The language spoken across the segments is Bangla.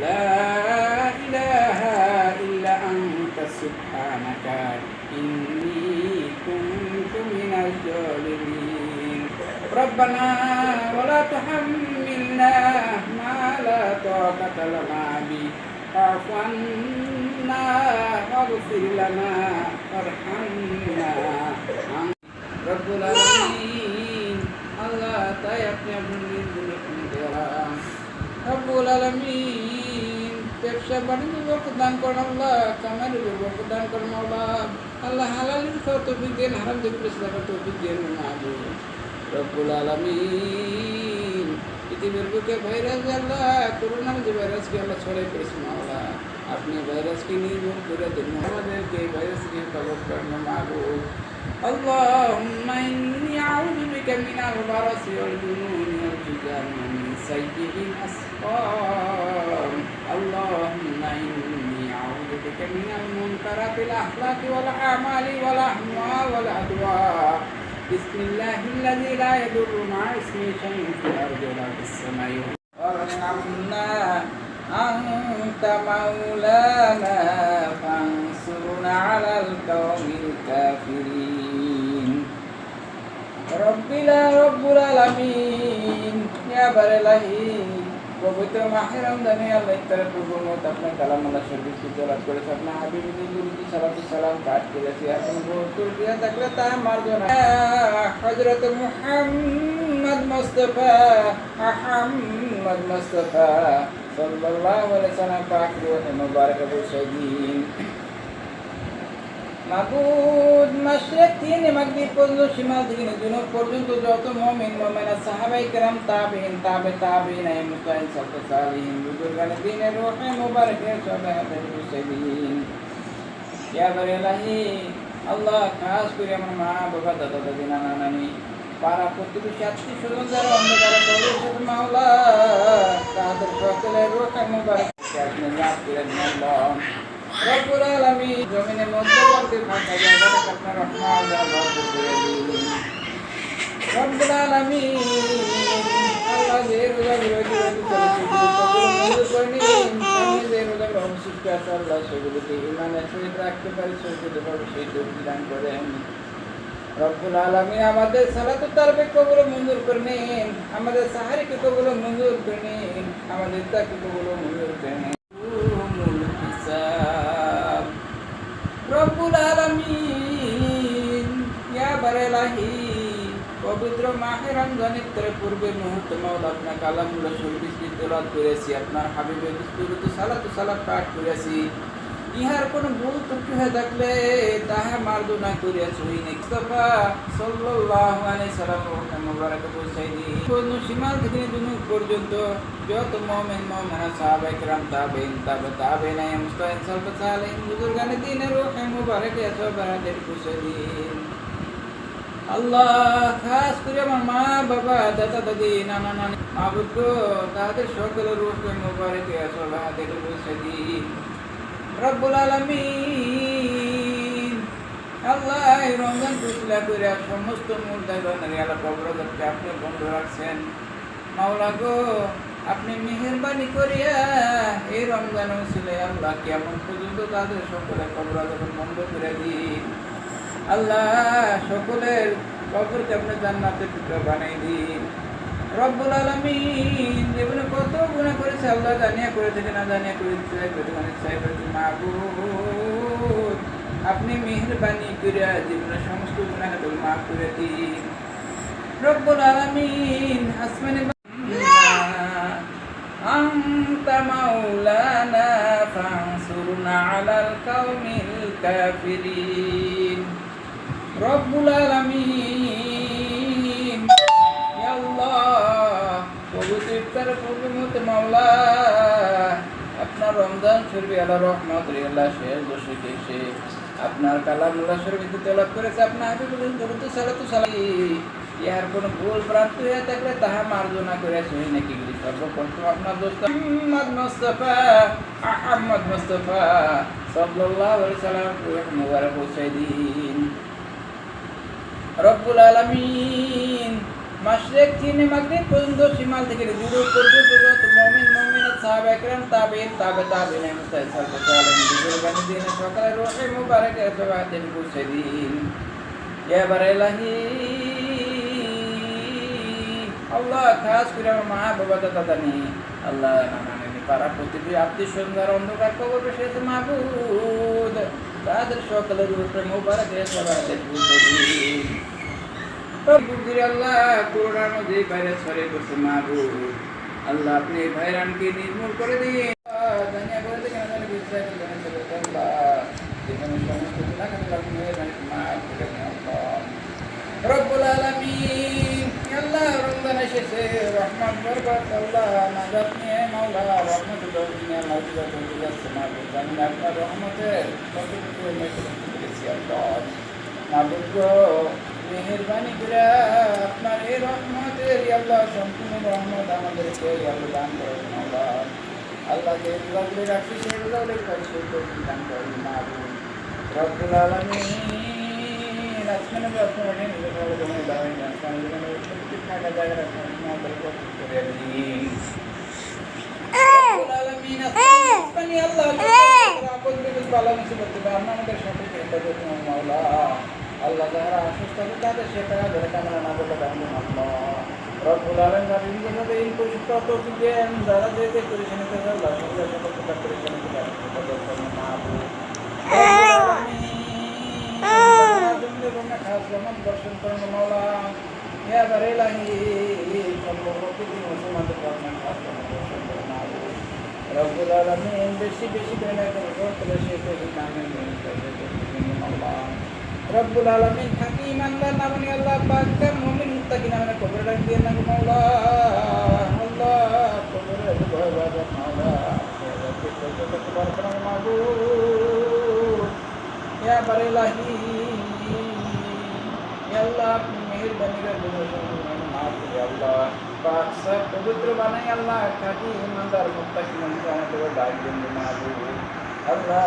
لا إله إلا أنت سبحانك إني كنت من الظالمين ربنا ولا تحملنا ما لا طاقة لنا به واعف عنا واغفر لنا وارحمنا رب العالمين الله تيقن من ذنوب রব্বুল আলমিন ব্যবসা বাণিজ্য বরকত দান করেন আল্লাহ কামারি বরকত দান করেন আল্লাহ আল্লাহ হালালির খাওয়া তৌফিক দেন হারাম দেখলে সেটা তৌফিক দেন মাহবু রব্বুল আলমিন পৃথিবীর বুকে ভাইরাস আল্লাহ করোনার যে ভাইরাসকে আল্লাহ ছড়াই করেছেন আল্লাহ আপনি ভাইরাসকে নির্মূল করে দিন আমাদেরকে এই ভাইরাসকে হেফাজত করেন মাহবু اللهم إني أعوذ بك من البرص والجنون والجذام ومن سيء الأسقام اللهم إني أعوذ بك من المنكرات الأخلاق والأعمال والأهواء والأدواء بسم الله الذي لا يضر مع اسمه شيء في الأرض ولا في السماء وارحمنا أنت مولانا فانصرنا على القوم الكافرين ربنا رب العالمين يا بر الهي পবিত্র মাহে রমজানে আল্লাহ ইফতারের পূর্ব মত আপনার কালাম আল্লাহ শরীফ তেলাওয়াত করেছে, আপনার হাবিবুল গুরুজি সালাতু সালাম পাঠ করেছে, এখন বহুতুর দিয়া থাকলে তা মার্জনা। হজরত মুহাম্মদ মুস্তফা আহমদ মুস্তফা সাল্লাল্লাহু আলাইহি সাল্লাম পাক রুহে মুবারক বসে দিন মাবুদ মাশরিক তিন মাগরিব পর্যন্ত সীমাল থেকে জুনুব পর্যন্ত যত মুমিন মুমিনা সাহাবাই کرام তাবিঈন তাবে তাবিঈন আই মুস্তাইন সাল্লাল্লাহু সালিহিন বুজুর্গান দিনের রূহে মুবারকের সবাই হাতের মুসলিমিন ইয়া বারিলাহি আল্লাহ খাস করে আমার মা বাবা দাদা দাদি নানা নানি পাড়া প্রতিবেশী আত্মীয় স্বজন যারা অন্ধকারে প্রবেশ মাওলা তাদের সকলের রূহে মুবারক আপনি মাফ করে দিন আল্লাহ রব্বুল আলামিন জমিনের মধ্যবর্তী ফাঁকা করে মঞ্জুর করে আছে রাখতে পারি সেই রব্বুল আলামিন আমাদের সালাতু তারবে মঞ্জুর করে নিন। আমাদের সাহারিকে কবুল মঞ্জুর করে নিন। আমাদের তাকে কবুল মঞ্জুর করে নিন। পবিত্র মাহে রমজান ইফতারের পূর্বে মুহূর্তে মাওলা আপনার কালামুল্লাহ শরীফ কি তেলাওয়াত করেছি আপনার হাবিবের বিস্তুত সালাতু সালাত পাঠ করেছি ইহার কোন ভুল ত্রুটি হয়ে থাকলে তাহা মার্জনা করিয়া সহিন ইস্তফা সাল্লাল্লাহু আলাইহি সাল্লাম মুবারক পৌঁছাই দিই কোন সীমাল থেকে দুনু পর্যন্ত যত মুমিন মুমিনা সাহাবায়ে کرام তাবেইন তাবে তাবেইন আই মুস্তাহিন সাল্লাল্লাহু সালেহিন বুজুর্গানে দিনের রূহে মুবারক এসো বারাদের পৌঁছাই দিন আল্লাহ, খাস করে আমার মা, বাবা, দাদা, দাদি, নানা, নানি তাদের সকলের রূহে মুবারক এসো বারাদের পৌঁছাই দিন রব্বুল আলামিন, আল্লাহ রমজান ফুসলা করে সমস্ত রনারি আল্লাহ কবরকে আপনি বন্ধ রাখছেন। মাওলা গো, আপনি মেহরবানি করিয়া এই রমজান ছিল আল্লাহ কেমন পর্যন্ত তাদের সকলে কবর বন্ধ করে দিন। আল্লাহ সকলের কবরকে আপনি জান্নাতে টুকরা বানাই দিন রব্বুল আলামিন জীবনে কত গুনাহ করেছে আল্লাহ জানিয়া করে থেকে না জানিয়া করে দিতে মানে সাহেবের মাহবুব আপনি মেহরবানি করে জীবনে সমস্ত গুনাহ খাতল মাফ করে দিন রব্বুল আলামিন আসমানে أنت مولانا فانصرنا على القوم الكافرين রব্বুল আলামিন। ইয়া আল্লাহ পবিত্র ইফতারের পূর্বে মতে মাওলা। আপনার রমজান শরীফ আল্লাহ রহমত আল্লাহ শেষ বসে এসে আপনার কালাম আল্লাহ শরীফ তেলাপ করেছে আপনার আগে বলেন, দরুদ সালাতু সালাম। ইহার কোনো ভুল প্রাপ্ত হয়ে থাকলে তাহা মার্জনা করে সেই নাকি সর্বপ্রথম আপনার দোস্ত আহমদ মোস্তফা আহমদ মোস্তফা, সাল্লাল্লাহু আলাইহি সাল্লাম মুবারক পৌঁছে দিন। রব্বুল আলামিন। মাশরিক থেকে মাগরিব পর্যন্ত শিমাল থেকে জুনুব পর্যন্ত যত মুমিন, মুমিনাত, সাহাবা একরাম তাবেইন তাবে তাবেইন মুস্তাহিদ সাল্লাল্লাহু আলাইহি বুজুর্গান দিন সকালে রোহে মুবারক সবাতেন পৌঁছে দিন ইয়া বারাইলাহি আল্লাহ খাস করে আমার মা বাবা দাদা দানি। আল্লাহ নানানি পাড়া প্রতিটি আত্মীয় সুন্দর অন্ধকার কবর বসেছে মাহবুদ। সকালের উপরে মুবারক সবাতেন পৌঁছে দিন বুদ্ধির আল্লাহ করোনার মধ্যে ভাইরাস ছড়িয়ে পড়ছে, মাহবুব। আল্লাহ আপনি ভাইরানকে নির্মূল করে দিন। রহমান বরকত, আল্লাহ নিয়ে মাওলা রহমত মাওলা চলে যাচ্ছে মাহবুব না আপনার রহমতের কতটুকু মেয়ে আল্লাহ। মাহবুব গো, করে আপনার এই রহমতের ইয়া আল্লাহ সম্পূর্ণ রহমত আমাদেরকে আল্লাহ দান করেন আল্লাহ আল্লাহ যে রোজাগুলি রাখছি সেই রোজাগুলি পরিশোধ দান করেন মাহবুব রব্বুল আলামিন আসমানে আসমানে নিজে ভালো জমে দাঁড়াই না প্রত্যেক টাকা জায়গা রাখুন করে দিন রব্বুল আলামিন আসমানে আল্লাহ আপদ বিপদ বালা মুসিবত থেকে আপনি আমাদের সাথে হেফাজত করুন মাওলা আল্লাহ যারা অসুস্থ আছে তাদের সেটা ধরে কামনা না করলে রাখবেন আল্লাহ রব্বুল আলামিন বিভিন্ন ভাবে এই পরিশুদ্ধ তৌফিক দেন যারা যে যে পরিশানি থেকে আল্লাহ সকলের সকল প্রকার পরিশানি থেকে হেফাজত করুন দর্শন করেন মাওলা ইয়া খাস করেন মাহবুব রব্বুল আলামিন বেশি বেশি করে করে সে করে নামে রব্বুল আলামিন থাকি ইমানদার নামে আল্লাহ, পাক মুমিন মুত্তাকিন নামে কবর রাখ দিয়ে না মাওলা, আল্লাহ, কবরে ভয় বাবা মাওলা কবর করো মাহবুব ইয়া মাফ করে আল্লাহ। বাদশাহ পবিত্র বানাই আল্লাহ খাঁটি ইমানদার মোত্তাকি মানুষ আমাদের ডাক দিন মাহবুব আল্লাহ,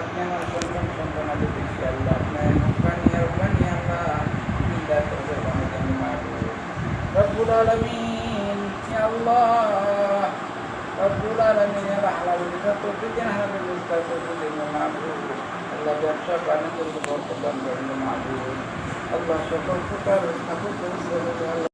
আপনি আমার সন্তান সন্তান আদি দেখি, আল্লাহ আপনার রব্বানি রব্বানি আল্লাহ ইল্লা করবে বানাতেন মাহবুব রব্বুল আলামিন আল্লাহ, রব্বুল আলামিন আল্লাহ তো বিজ্ঞান হারাবে বুঝতে করবে মাহবুব আল্লাহ, ব্যবসা বাণিজ্য বর্তমান করবে মাহবুব আল্লাহ, সকল প্রকার স্থাপন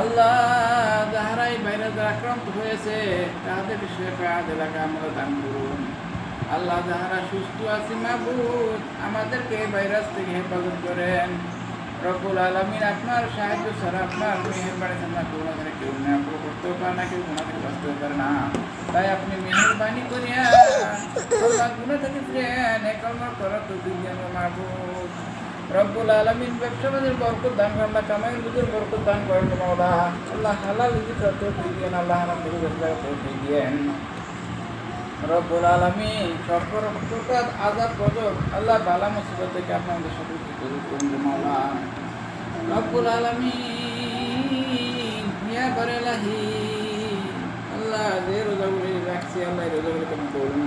আল্লাহ যাহারা এই ভাইরাস আক্রান্ত হয়েছে তাদের শেফা এলাকা আমরা দান আল্লাহ যাহারা সুস্থ আছে মাহবুব আমাদেরকে এই ভাইরাস থেকে হেফাজত করেন। রব্বুল আলমিন আপনার সাহায্য ছাড়া আপনার মেহরবানি আমরা করোনা থেকে কেউ না কেউ করতেও পারে না, কেউ গুণা থেকে পারে না। তাই আপনি মেহরবানি করিয়া গুণা থেকে ফিরেন একলমা করা তো দিলেন মাহবুব রব্বুল আলমিন ব্যবসা বাজার বরকত দান করেন, আল্লাহ কামাই রুজুর বরকত দান করেন মাওলা। আল্লাহ হালাল রুজি করতে দিয়েন, আল্লাহ হারাম থেকে ব্যবসা করতে দিয়েন। রব্বুল আলমিন সর্বর প্রকার আজাব, গজব, আল্লাহ বালা মুসিবত থেকে আপনাদের সাথে দূর করুন মাওলা। রব্বুল আলমিন ইয়া বারেলাহি আল্লাহ যে রোজাগুলি রাখছি, আল্লাহ রোজাগুলি তুমি